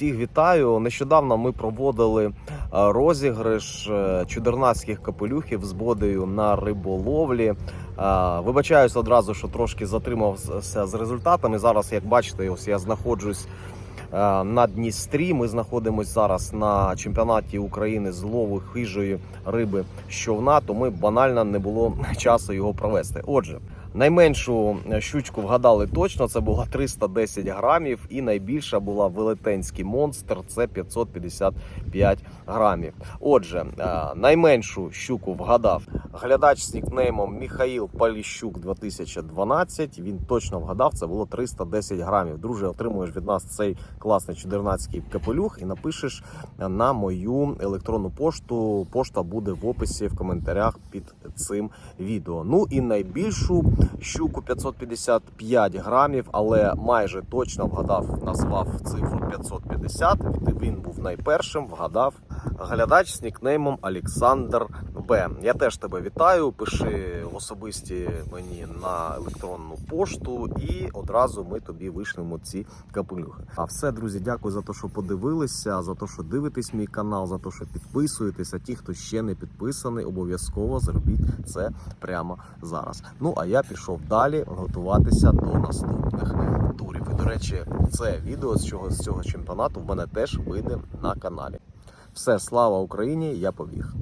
всіх вітаю. Нещодавно ми проводили е, розіграш е, чудернацьких капелюхів з бодею на риболовлі. Е, Вибачаюсь одразу, що трошки затримався з результатами. Зараз, як бачите, ось я знаходжусь на Дністрі. Ми знаходимося зараз на чемпіонаті України з лову хижої риби щовна, тому банально не було часу його провести. Отже. Найменшу щучку вгадали точно, це було 310 грамів, і найбільша була велетенський монстр, це 555 грамів. Отже, е, найменшу щуку вгадав глядач з нікнеймом Міхаїл Поліщук 2012. Він точно вгадав, це було 310 грамів. Друже, отримуєш від нас цей класний чудернацький капелюх і напишеш на мою електронну пошту. Пошта буде в описі в коментарях під цим відео. Ну і найбільшу щуку 555 грамів, але майже точно вгадав, назвав цифру 550. Він був найпершим, вгадав глядач з нікнеймом Олександр Б. Я теж тебе вітаю. Пиши особисті мені на електронну пошту, і одразу ми тобі вишлемо ці капелюхи. А все, друзі, дякую за те, що подивилися, за те, що дивитесь мій канал, за те, що підписуєтеся. Ті, хто ще не підписаний, обов'язково зробіть це прямо зараз. Ну а я пішов далі готуватися до наступних турів. І до речі, це відео з цього з цього чемпіонату в мене теж вийде на каналі. Все, слава Україні! Я побіг.